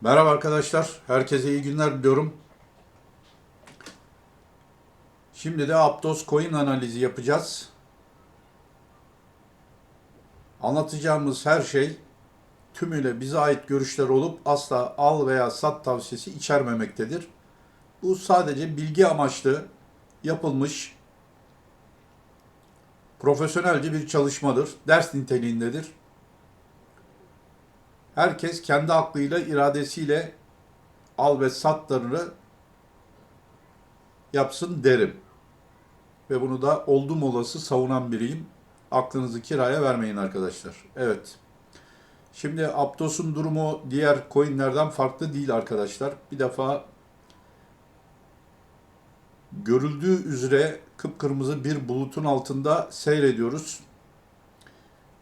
Merhaba arkadaşlar. Herkese iyi günler diliyorum. Şimdi de Aptos coin analizi yapacağız. Anlatacağımız her şey tümüyle bize ait görüşler olup asla al veya sat tavsiyesi içermemektedir. Bu sadece bilgi amaçlı yapılmış profesyonelce bir çalışmadır. Ders niteliğindedir. Herkes kendi aklıyla, iradesiyle al ve satlarını yapsın derim. Ve bunu da oldum olası savunan biriyim. Aklınızı kiraya vermeyin arkadaşlar. Evet. Şimdi Aptos'un durumu diğer coinlerden farklı değil arkadaşlar. Bir defa görüldüğü üzere kıpkırmızı bir bulutun altında seyrediyoruz.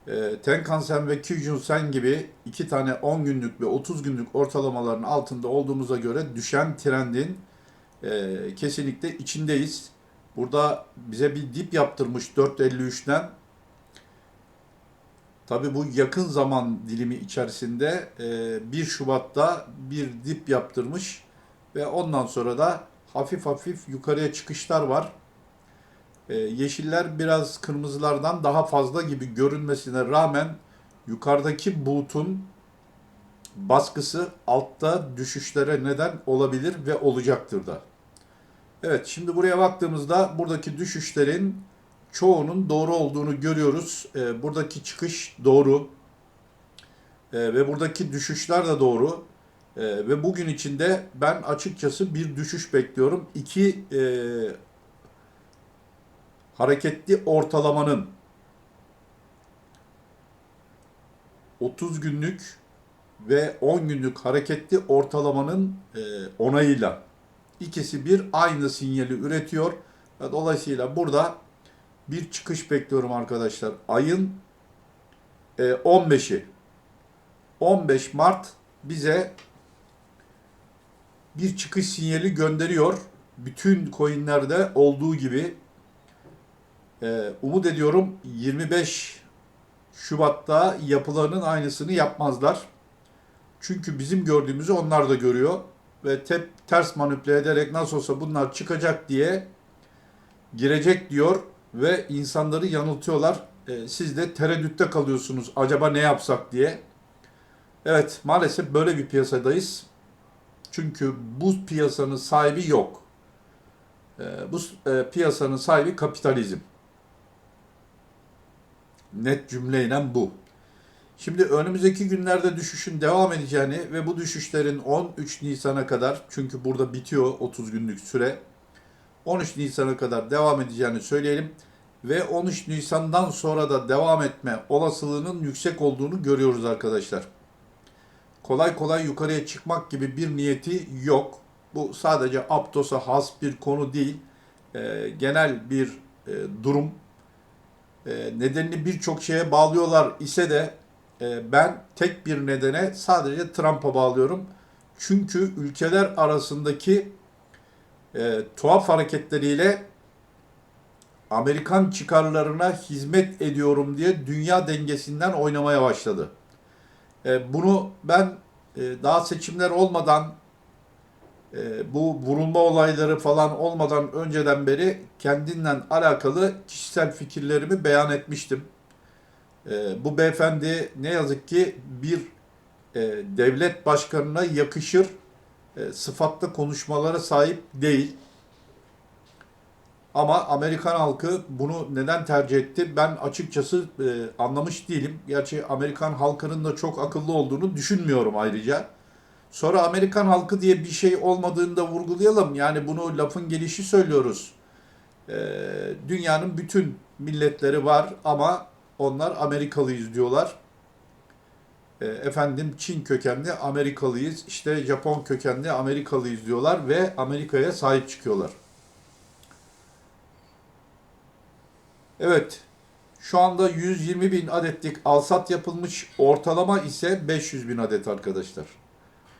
E, Tenkan-sen ve Kyujin-sen gibi iki tane 10 günlük ve 30 günlük ortalamaların altında olduğumuza göre düşen trendin e, kesinlikle içindeyiz. Burada bize bir dip yaptırmış 4.53'ten. Tabi bu yakın zaman dilimi içerisinde e, 1 Şubat'ta bir dip yaptırmış ve ondan sonra da hafif hafif yukarıya çıkışlar var. Ee, yeşiller biraz kırmızılardan daha fazla gibi görünmesine rağmen yukarıdaki bulutun baskısı altta düşüşlere neden olabilir ve olacaktır da. Evet şimdi buraya baktığımızda buradaki düşüşlerin çoğunun doğru olduğunu görüyoruz. Ee, buradaki çıkış doğru Ee, ve buradaki düşüşler de doğru. Ve bugün içinde ben açıkçası bir düşüş bekliyorum. İki e, hareketli ortalamanın 30 günlük ve 10 günlük hareketli ortalamanın e, onayıyla ikisi bir aynı sinyali üretiyor. Ve dolayısıyla burada bir çıkış bekliyorum arkadaşlar. Ayın e, 15'i 15 Mart bize bir çıkış sinyali gönderiyor. Bütün coinlerde olduğu gibi ee, umut ediyorum 25 Şubat'ta yapılanın aynısını yapmazlar. Çünkü bizim gördüğümüzü onlar da görüyor ve tep, ters manipüle ederek nasıl olsa bunlar çıkacak diye girecek diyor ve insanları yanıltıyorlar. Ee, siz de tereddütte kalıyorsunuz acaba ne yapsak diye. Evet maalesef böyle bir piyasadayız. Çünkü bu piyasanın sahibi yok. Ee, bu e, piyasanın sahibi kapitalizm net cümleyle bu. Şimdi önümüzdeki günlerde düşüşün devam edeceğini ve bu düşüşlerin 13 Nisan'a kadar çünkü burada bitiyor 30 günlük süre 13 Nisan'a kadar devam edeceğini söyleyelim ve 13 Nisan'dan sonra da devam etme olasılığının yüksek olduğunu görüyoruz arkadaşlar. Kolay kolay yukarıya çıkmak gibi bir niyeti yok. Bu sadece Aptos'a has bir konu değil. E, genel bir e, durum nedenini birçok şeye bağlıyorlar ise de e, ben tek bir nedene sadece Trump'a bağlıyorum. Çünkü ülkeler arasındaki e, tuhaf hareketleriyle Amerikan çıkarlarına hizmet ediyorum diye dünya dengesinden oynamaya başladı. E, bunu ben e, daha seçimler olmadan bu vurulma olayları falan olmadan önceden beri kendinden alakalı kişisel fikirlerimi beyan etmiştim. E, bu beyefendi ne yazık ki bir e, devlet başkanına yakışır e, sıfatlı konuşmalara sahip değil. Ama Amerikan halkı bunu neden tercih etti? Ben açıkçası e, anlamış değilim. Gerçi Amerikan halkının da çok akıllı olduğunu düşünmüyorum ayrıca. Sonra Amerikan halkı diye bir şey olmadığını da vurgulayalım. Yani bunu lafın gelişi söylüyoruz. Ee, dünyanın bütün milletleri var ama onlar Amerikalıyız diyorlar. Ee, efendim Çin kökenli Amerikalıyız, işte Japon kökenli Amerikalıyız diyorlar ve Amerika'ya sahip çıkıyorlar. Evet, şu anda 120 bin adetlik alsat yapılmış, ortalama ise 500 bin adet arkadaşlar.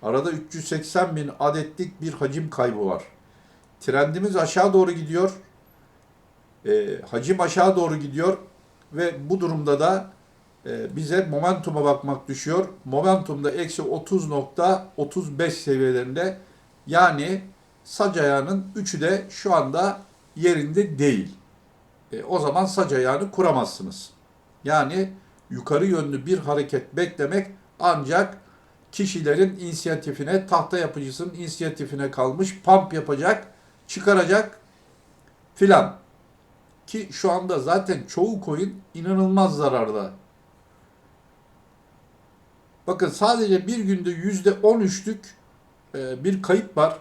Arada 380 bin adetlik bir hacim kaybı var. Trendimiz aşağı doğru gidiyor. E, hacim aşağı doğru gidiyor ve bu durumda da e, bize momentuma bakmak düşüyor. Momentumda eksi 30.35 seviyelerinde yani sac ayağının üçü de şu anda yerinde değil. E, o zaman sac ayağını kuramazsınız. Yani yukarı yönlü bir hareket beklemek ancak kişilerin inisiyatifine, tahta yapıcısının inisiyatifine kalmış, pump yapacak, çıkaracak filan. Ki şu anda zaten çoğu coin inanılmaz zararda. Bakın sadece bir günde yüzde 13'lük e, bir kayıp var.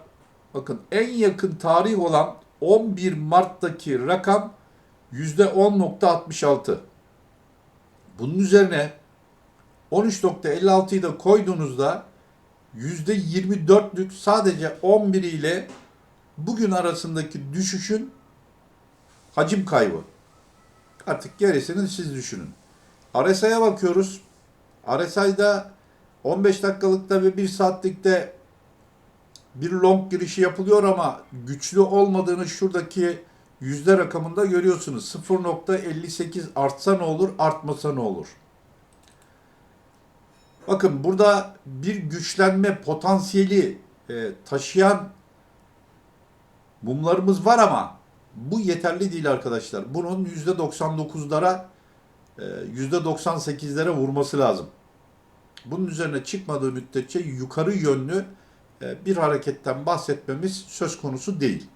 Bakın en yakın tarih olan 11 Mart'taki rakam yüzde 10.66. Bunun üzerine 13.56'yı da koyduğunuzda yüzde 24'lük sadece 11 ile bugün arasındaki düşüşün hacim kaybı. Artık gerisini siz düşünün. RSI'ye bakıyoruz. RSI'da 15 dakikalıkta ve 1 saatlikte bir long girişi yapılıyor ama güçlü olmadığını şuradaki yüzde rakamında görüyorsunuz. 0.58 artsa ne olur, artmasa ne olur? Bakın burada bir güçlenme potansiyeli e, taşıyan mumlarımız var ama bu yeterli değil arkadaşlar. Bunun %99'lara e, %98'lere vurması lazım. Bunun üzerine çıkmadığı müddetçe yukarı yönlü e, bir hareketten bahsetmemiz söz konusu değil.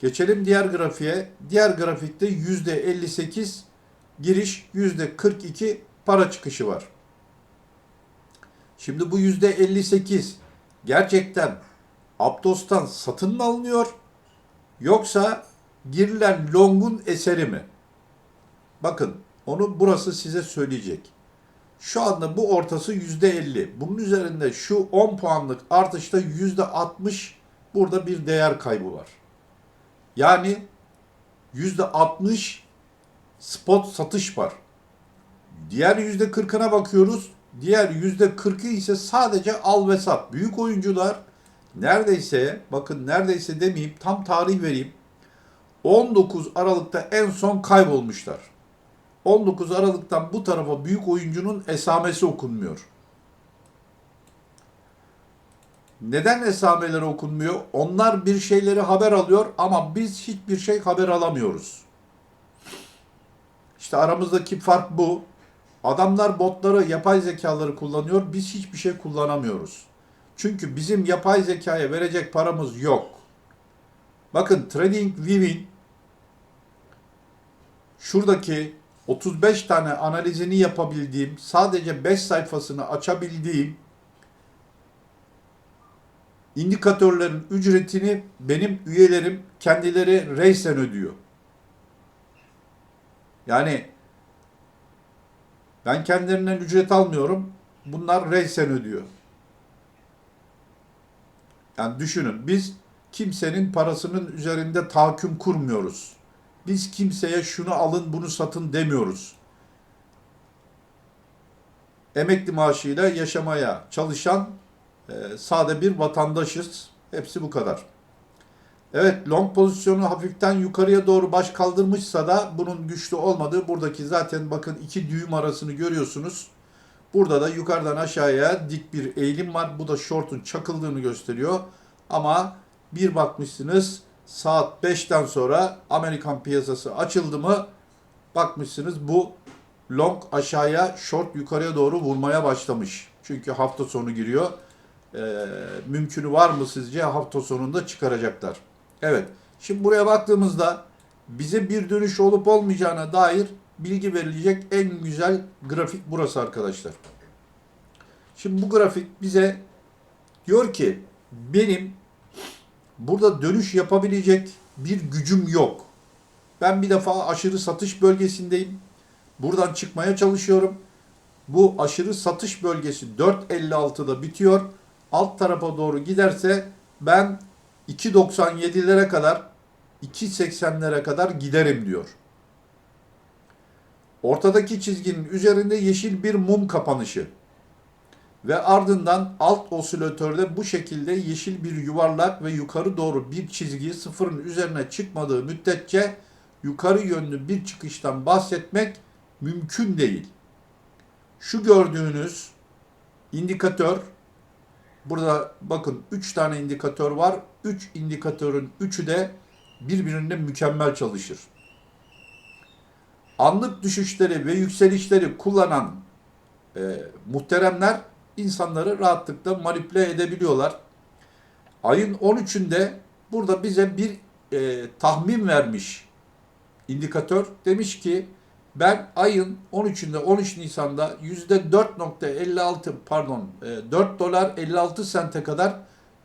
Geçelim diğer grafiğe. Diğer grafikte %58 giriş, %42 para çıkışı var. Şimdi bu %58 gerçekten Aptos'tan satın mı alınıyor yoksa girilen longun eseri mi? Bakın onu burası size söyleyecek. Şu anda bu ortası %50. Bunun üzerinde şu 10 puanlık artışta %60 burada bir değer kaybı var. Yani %60 spot satış var. Diğer %40'ına bakıyoruz. Diğer %40'ı ise sadece al ve sat. Büyük oyuncular neredeyse bakın neredeyse demeyeyim tam tarih vereyim. 19 Aralık'ta en son kaybolmuşlar. 19 Aralık'tan bu tarafa büyük oyuncunun esamesi okunmuyor. Neden esameleri okunmuyor? Onlar bir şeyleri haber alıyor ama biz hiçbir şey haber alamıyoruz. İşte aramızdaki fark bu. Adamlar botları, yapay zekaları kullanıyor. Biz hiçbir şey kullanamıyoruz. Çünkü bizim yapay zekaya verecek paramız yok. Bakın Trading View'in şuradaki 35 tane analizini yapabildiğim, sadece 5 sayfasını açabildiğim indikatörlerin ücretini benim üyelerim kendileri reysen ödüyor. Yani ben kendilerinden ücret almıyorum. Bunlar reysen ödüyor. Yani düşünün biz kimsenin parasının üzerinde tahakküm kurmuyoruz. Biz kimseye şunu alın bunu satın demiyoruz. Emekli maaşıyla yaşamaya çalışan e, sade bir vatandaşız. Hepsi bu kadar. Evet long pozisyonu hafiften yukarıya doğru baş kaldırmışsa da bunun güçlü olmadığı buradaki zaten bakın iki düğüm arasını görüyorsunuz. Burada da yukarıdan aşağıya dik bir eğilim var. Bu da short'un çakıldığını gösteriyor. Ama bir bakmışsınız saat 5'ten sonra Amerikan piyasası açıldı mı bakmışsınız bu long aşağıya short yukarıya doğru vurmaya başlamış. Çünkü hafta sonu giriyor. Ee, mümkünü var mı sizce hafta sonunda çıkaracaklar. Evet. Şimdi buraya baktığımızda bize bir dönüş olup olmayacağına dair bilgi verilecek en güzel grafik burası arkadaşlar. Şimdi bu grafik bize diyor ki benim burada dönüş yapabilecek bir gücüm yok. Ben bir defa aşırı satış bölgesindeyim. Buradan çıkmaya çalışıyorum. Bu aşırı satış bölgesi 4.56'da bitiyor. Alt tarafa doğru giderse ben 2.97'lere kadar 2.80'lere kadar giderim diyor. Ortadaki çizginin üzerinde yeşil bir mum kapanışı ve ardından alt osilatörde bu şekilde yeşil bir yuvarlak ve yukarı doğru bir çizgi sıfırın üzerine çıkmadığı müddetçe yukarı yönlü bir çıkıştan bahsetmek mümkün değil. Şu gördüğünüz indikatör burada bakın 3 tane indikatör var. 3 indikatörün 3'ü de birbirine mükemmel çalışır. Anlık düşüşleri ve yükselişleri kullanan e, muhteremler insanları rahatlıkla manipüle edebiliyorlar. Ayın 13'ünde burada bize bir e, tahmin vermiş indikatör. Demiş ki ben ayın 13'ünde 13 Nisan'da %4.56 pardon e, 4 dolar 56 sente kadar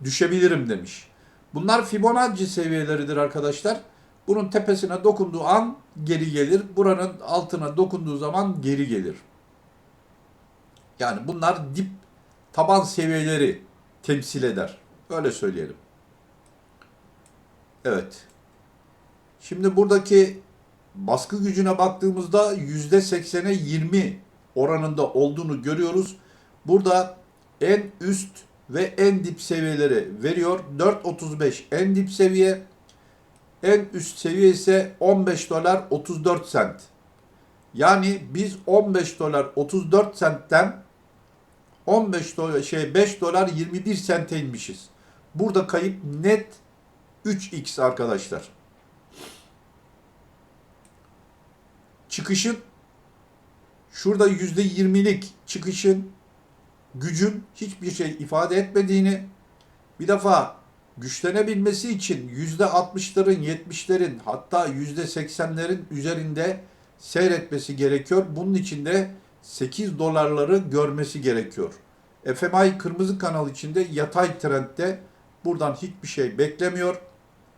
düşebilirim demiş. Bunlar Fibonacci seviyeleridir arkadaşlar. Bunun tepesine dokunduğu an geri gelir. Buranın altına dokunduğu zaman geri gelir. Yani bunlar dip taban seviyeleri temsil eder. Öyle söyleyelim. Evet. Şimdi buradaki baskı gücüne baktığımızda %80'e 20 oranında olduğunu görüyoruz. Burada en üst ve en dip seviyeleri veriyor. 4.35 en dip seviye. En üst seviye ise 15 dolar 34 sent. Yani biz 15 dolar 34 sentten 15 dolar şey 5 dolar 21 sente inmişiz. Burada kayıp net 3x arkadaşlar. Çıkışın şurada %20'lik çıkışın gücün hiçbir şey ifade etmediğini bir defa güçlenebilmesi için %60'ların, 70'lerin hatta %80'lerin üzerinde seyretmesi gerekiyor. Bunun için de 8 dolarları görmesi gerekiyor. FMI kırmızı kanal içinde yatay trendde buradan hiçbir şey beklemiyor.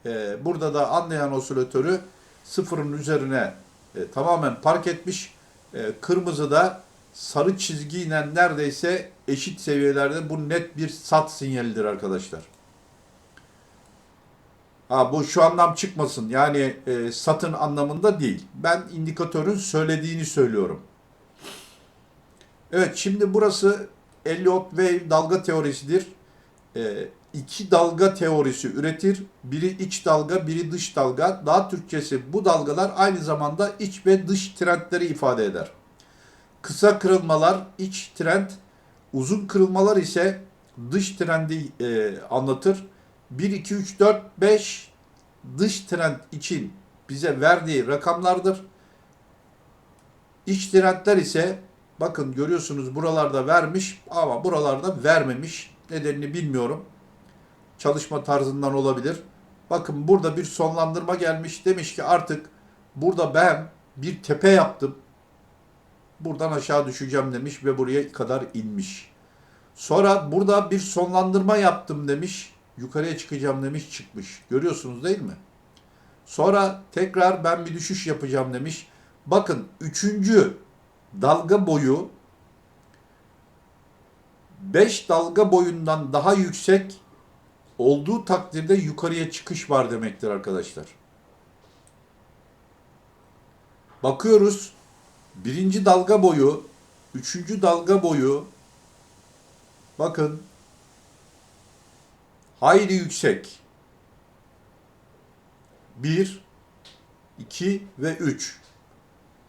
Ee, burada da anlayan osilatörü sıfırın üzerine e, tamamen park etmiş. E, kırmızı da sarı çizgiyle neredeyse eşit seviyelerde bu net bir sat sinyalidir arkadaşlar. Ha, bu şu anlam çıkmasın. Yani e, satın anlamında değil. Ben indikatörün söylediğini söylüyorum. Evet şimdi burası Elliott Wave dalga teorisidir. E, iki dalga teorisi üretir. Biri iç dalga, biri dış dalga. Daha Türkçesi bu dalgalar aynı zamanda iç ve dış trendleri ifade eder. Kısa kırılmalar iç trend, uzun kırılmalar ise dış trendi e, anlatır. 1, 2, 3, 4, 5 dış trend için bize verdiği rakamlardır. İç trendler ise bakın görüyorsunuz buralarda vermiş ama buralarda vermemiş. Nedenini bilmiyorum. Çalışma tarzından olabilir. Bakın burada bir sonlandırma gelmiş. Demiş ki artık burada ben bir tepe yaptım. Buradan aşağı düşeceğim demiş ve buraya kadar inmiş. Sonra burada bir sonlandırma yaptım demiş. Yukarıya çıkacağım demiş çıkmış. Görüyorsunuz değil mi? Sonra tekrar ben bir düşüş yapacağım demiş. Bakın üçüncü dalga boyu 5 dalga boyundan daha yüksek olduğu takdirde yukarıya çıkış var demektir arkadaşlar. Bakıyoruz birinci dalga boyu, üçüncü dalga boyu bakın hayli yüksek. 1, 2 ve 3.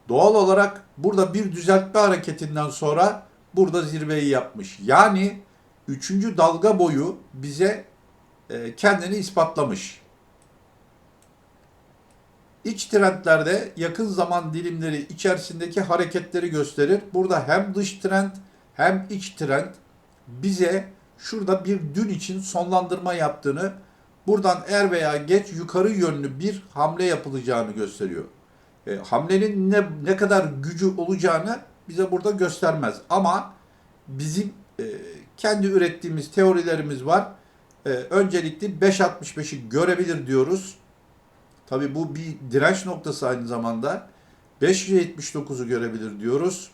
Doğal olarak burada bir düzeltme hareketinden sonra burada zirveyi yapmış. Yani üçüncü dalga boyu bize e, kendini ispatlamış. İç trendlerde yakın zaman dilimleri içerisindeki hareketleri gösterir. Burada hem dış trend hem iç trend bize şurada bir dün için sonlandırma yaptığını, buradan er veya geç yukarı yönlü bir hamle yapılacağını gösteriyor. E, hamlenin ne, ne kadar gücü olacağını bize burada göstermez. Ama bizim e, kendi ürettiğimiz teorilerimiz var. E, öncelikle 5.65'i görebilir diyoruz. Tabi bu bir direnç noktası aynı zamanda. 5.79'u görebilir diyoruz.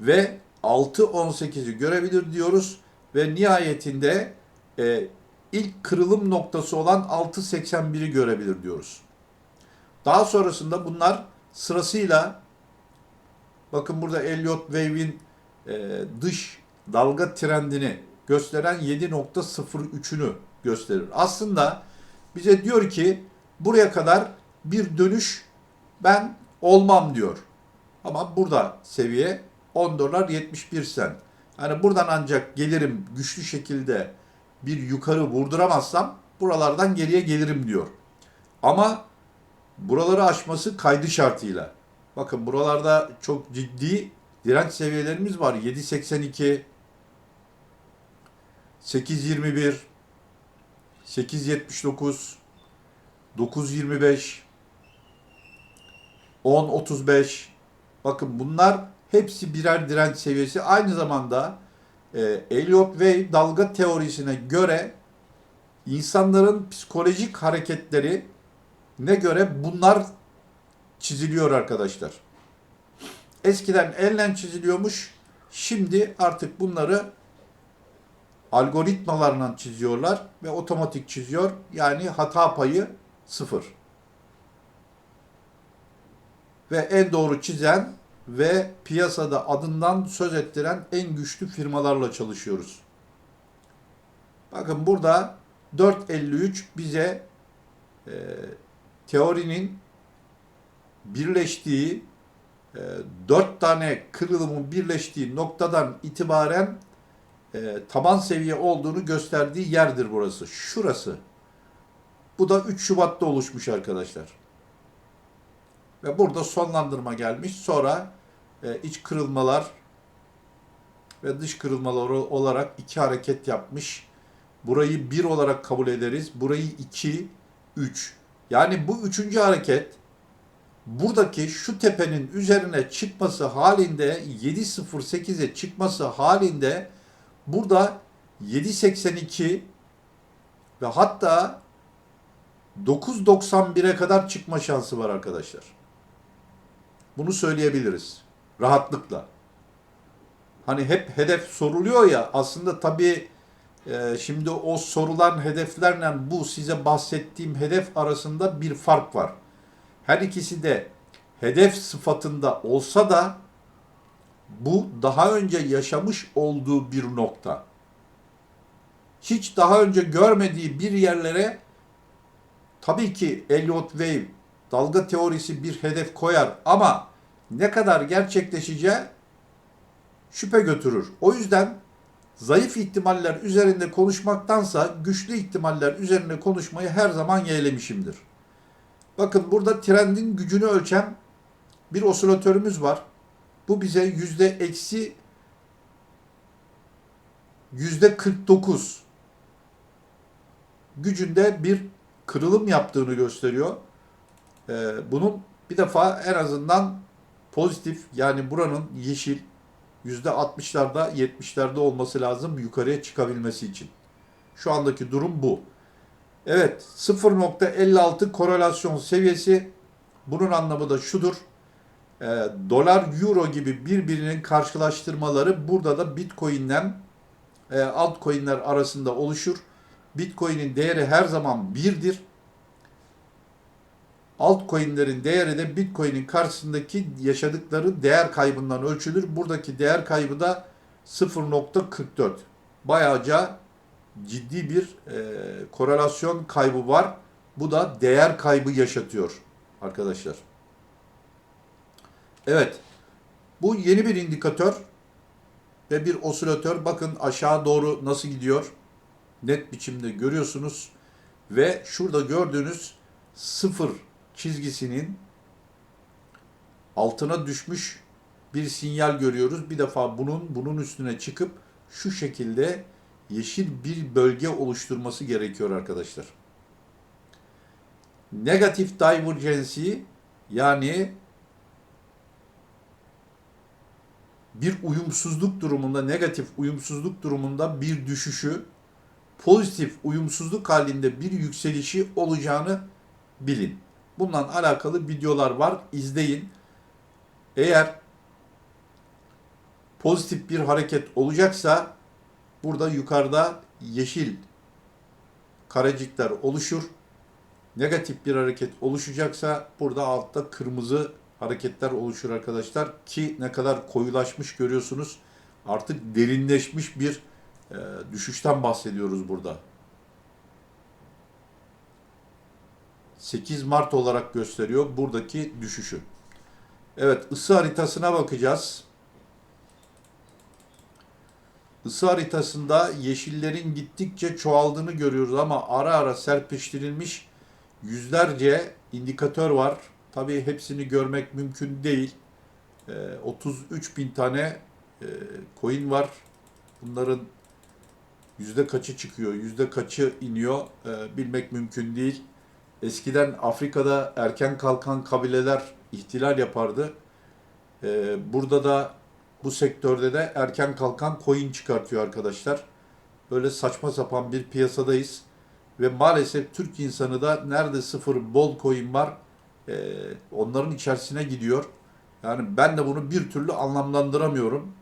Ve 6.18'i görebilir diyoruz. Ve nihayetinde e, ilk kırılım noktası olan 6.81'i görebilir diyoruz. Daha sonrasında bunlar sırasıyla bakın burada Elliott Wave'in e, dış dalga trendini gösteren 7.03'ünü gösterir. Aslında bize diyor ki buraya kadar bir dönüş ben olmam diyor. Ama burada seviye 10 dolar 71 sen. Hani buradan ancak gelirim güçlü şekilde bir yukarı vurduramazsam buralardan geriye gelirim diyor. Ama buraları aşması kaydı şartıyla. Bakın buralarda çok ciddi direnç seviyelerimiz var. 7.82 8.21 8.79 9.25 10.35 Bakın bunlar hepsi birer direnç seviyesi. Aynı zamanda e, Elliott Wave dalga teorisine göre insanların psikolojik hareketleri ne göre bunlar çiziliyor arkadaşlar. Eskiden elle çiziliyormuş. Şimdi artık bunları algoritmalarla çiziyorlar ve otomatik çiziyor. Yani hata payı sıfır. Ve en doğru çizen ve piyasada adından söz ettiren en güçlü firmalarla çalışıyoruz. Bakın burada 4.53 bize e, teorinin birleştiği e, 4 tane kırılımın birleştiği noktadan itibaren e, taban seviye olduğunu gösterdiği yerdir burası. Şurası. Bu da 3 Şubat'ta oluşmuş arkadaşlar. Ve burada sonlandırma gelmiş. Sonra e, iç kırılmalar ve dış kırılmalar olarak iki hareket yapmış. Burayı 1 olarak kabul ederiz. Burayı 2, 3. Yani bu üçüncü hareket buradaki şu tepenin üzerine çıkması halinde 7.08'e çıkması halinde burada 7.82 ve hatta 9.91'e kadar çıkma şansı var arkadaşlar. Bunu söyleyebiliriz rahatlıkla. Hani hep hedef soruluyor ya aslında tabii e, şimdi o sorulan hedeflerle bu size bahsettiğim hedef arasında bir fark var. Her ikisi de hedef sıfatında olsa da bu daha önce yaşamış olduğu bir nokta. Hiç daha önce görmediği bir yerlere tabii ki Elliott Wave dalga teorisi bir hedef koyar ama ne kadar gerçekleşeceği şüphe götürür. O yüzden zayıf ihtimaller üzerinde konuşmaktansa güçlü ihtimaller üzerine konuşmayı her zaman yeğlemişimdir. Bakın burada trendin gücünü ölçen bir osilatörümüz var. Bu bize yüzde eksi yüzde 49 gücünde bir kırılım yaptığını gösteriyor. Ee, bunun bir defa en azından pozitif yani buranın yeşil yüzde 60'larda 70'lerde olması lazım yukarıya çıkabilmesi için. Şu andaki durum bu. Evet 0.56 korelasyon seviyesi bunun anlamı da şudur. E, dolar euro gibi birbirinin karşılaştırmaları burada da Bitcoin'den e, altcoin'ler arasında oluşur. Bitcoin'in değeri her zaman birdir. Altcoin'lerin değeri de Bitcoin'in karşısındaki yaşadıkları değer kaybından ölçülür. Buradaki değer kaybı da 0.44. Bayağıca ciddi bir e, korelasyon kaybı var. Bu da değer kaybı yaşatıyor arkadaşlar. Evet. Bu yeni bir indikatör ve bir osilatör. Bakın aşağı doğru nasıl gidiyor. Net biçimde görüyorsunuz. Ve şurada gördüğünüz sıfır çizgisinin altına düşmüş bir sinyal görüyoruz. Bir defa bunun bunun üstüne çıkıp şu şekilde yeşil bir bölge oluşturması gerekiyor arkadaşlar. Negatif divergency yani bir uyumsuzluk durumunda, negatif uyumsuzluk durumunda bir düşüşü, pozitif uyumsuzluk halinde bir yükselişi olacağını bilin. Bununla alakalı videolar var, izleyin. Eğer pozitif bir hareket olacaksa burada yukarıda yeşil karecikler oluşur. Negatif bir hareket oluşacaksa burada altta kırmızı hareketler oluşur arkadaşlar ki ne kadar koyulaşmış görüyorsunuz. Artık derinleşmiş bir e, düşüşten bahsediyoruz burada. 8 Mart olarak gösteriyor buradaki düşüşü. Evet ısı haritasına bakacağız. ısı haritasında yeşillerin gittikçe çoğaldığını görüyoruz ama ara ara serpiştirilmiş yüzlerce indikatör var. Tabii hepsini görmek mümkün değil. Ee, 33 bin tane e, coin var. Bunların yüzde kaçı çıkıyor, yüzde kaçı iniyor e, bilmek mümkün değil. Eskiden Afrika'da erken kalkan kabileler ihtilal yapardı. E, burada da bu sektörde de erken kalkan coin çıkartıyor arkadaşlar. Böyle saçma sapan bir piyasadayız. Ve maalesef Türk insanı da nerede sıfır bol coin var e, onların içerisine gidiyor. Yani ben de bunu bir türlü anlamlandıramıyorum.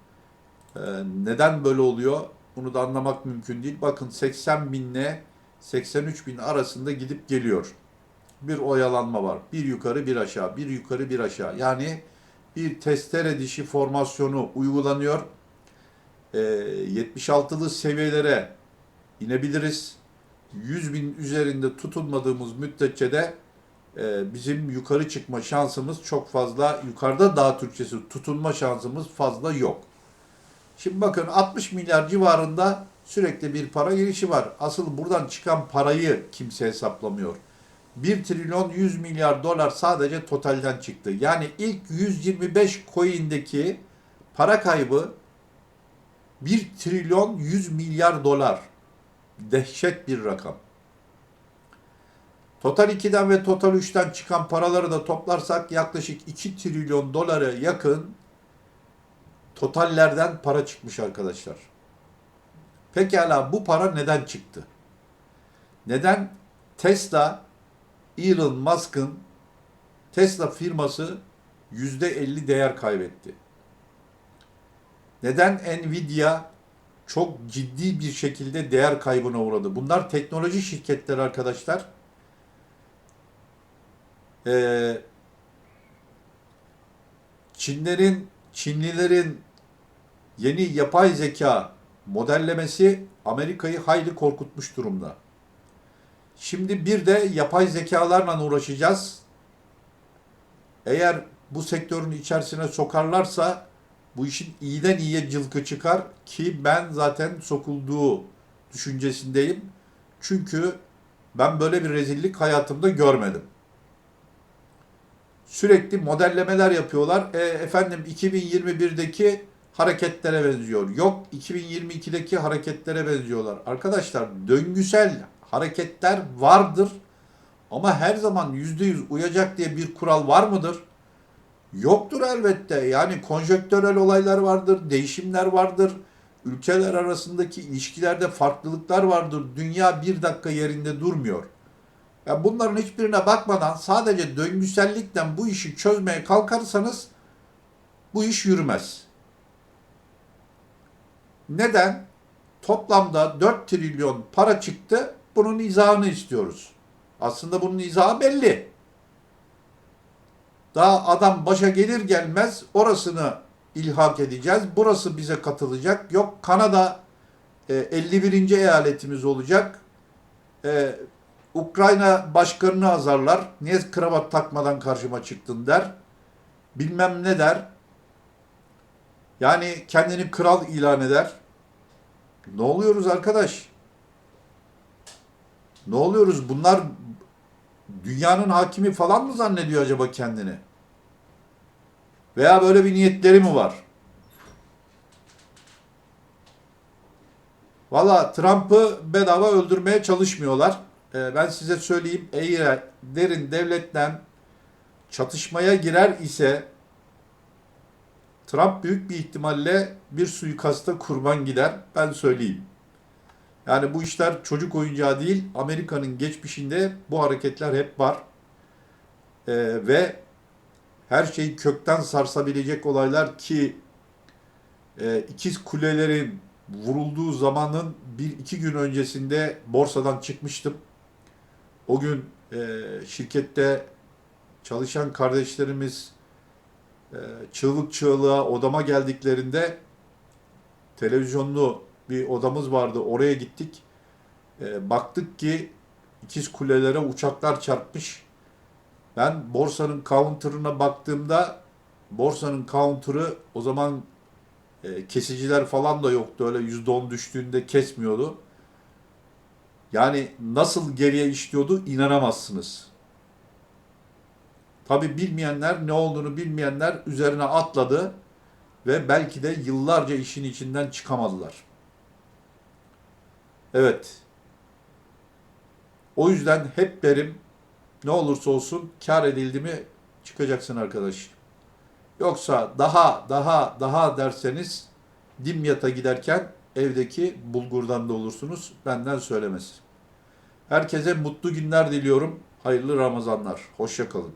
E, neden böyle oluyor? Bunu da anlamak mümkün değil. Bakın 80 binle 83 bin arasında gidip geliyor. Bir oyalanma var. Bir yukarı bir aşağı, bir yukarı bir aşağı. Yani bir testere dişi formasyonu uygulanıyor. E, 76'lı seviyelere inebiliriz. 100 bin üzerinde tutunmadığımız müddetçe de e, bizim yukarı çıkma şansımız çok fazla, yukarıda daha Türkçesi tutunma şansımız fazla yok. Şimdi bakın 60 milyar civarında sürekli bir para girişi var. Asıl buradan çıkan parayı kimse hesaplamıyor. 1 trilyon 100 milyar dolar sadece totalden çıktı. Yani ilk 125 coin'deki para kaybı 1 trilyon 100 milyar dolar. Dehşet bir rakam. Total 2'den ve Total 3'ten çıkan paraları da toplarsak yaklaşık 2 trilyon dolara yakın totallerden para çıkmış arkadaşlar. Pekala bu para neden çıktı? Neden Tesla Elon Musk'ın Tesla firması %50 değer kaybetti? Neden Nvidia çok ciddi bir şekilde değer kaybına uğradı? Bunlar teknoloji şirketleri arkadaşlar. Ee, Çinlerin, Çinlilerin yeni yapay zeka modellemesi Amerika'yı hayli korkutmuş durumda. Şimdi bir de yapay zekalarla uğraşacağız. Eğer bu sektörün içerisine sokarlarsa bu işin iyiden iyiye cılkı çıkar ki ben zaten sokulduğu düşüncesindeyim. Çünkü ben böyle bir rezillik hayatımda görmedim. Sürekli modellemeler yapıyorlar. E, efendim 2021'deki hareketlere benziyor. Yok 2022'deki hareketlere benziyorlar. Arkadaşlar döngüsel hareketler vardır. Ama her zaman %100 uyacak diye bir kural var mıdır? Yoktur elbette. Yani konjöktörel olaylar vardır, değişimler vardır. Ülkeler arasındaki ilişkilerde farklılıklar vardır. Dünya bir dakika yerinde durmuyor. Ya bunların hiçbirine bakmadan sadece döngüsellikten bu işi çözmeye kalkarsanız bu iş yürümez. Neden? Toplamda 4 trilyon para çıktı. Bunun izahını istiyoruz. Aslında bunun izahı belli. Daha adam başa gelir gelmez orasını ilhak edeceğiz. Burası bize katılacak. Yok Kanada e, 51. eyaletimiz olacak. E, Ukrayna başkanını azarlar. Niye kravat takmadan karşıma çıktın der. Bilmem ne der. Yani kendini kral ilan eder. Ne oluyoruz arkadaş? Ne oluyoruz? Bunlar dünyanın hakimi falan mı zannediyor acaba kendini? Veya böyle bir niyetleri mi var? Valla Trump'ı bedava öldürmeye çalışmıyorlar. Ee, ben size söyleyeyim eğer derin devletten çatışmaya girer ise Trump büyük bir ihtimalle bir suikasta kurban gider. Ben söyleyeyim. Yani bu işler çocuk oyuncağı değil. Amerika'nın geçmişinde bu hareketler hep var. Ee, ve her şeyi kökten sarsabilecek olaylar ki e, ikiz kulelerin vurulduğu zamanın bir iki gün öncesinde borsadan çıkmıştım. O gün e, şirkette çalışan kardeşlerimiz çığlık çığlığa odama geldiklerinde televizyonlu bir odamız vardı. Oraya gittik. E, baktık ki ikiz kulelere uçaklar çarpmış. Ben borsanın counter'ına baktığımda borsanın counter'ı o zaman E, kesiciler falan da yoktu. Öyle %10 düştüğünde kesmiyordu. Yani nasıl geriye işliyordu inanamazsınız. Tabi bilmeyenler ne olduğunu bilmeyenler üzerine atladı ve belki de yıllarca işin içinden çıkamadılar. Evet. O yüzden hep derim ne olursa olsun kar edildi mi çıkacaksın arkadaş. Yoksa daha daha daha derseniz dimyata giderken evdeki bulgurdan da olursunuz. Benden söylemesi. Herkese mutlu günler diliyorum. Hayırlı Ramazanlar. Hoşça kalın.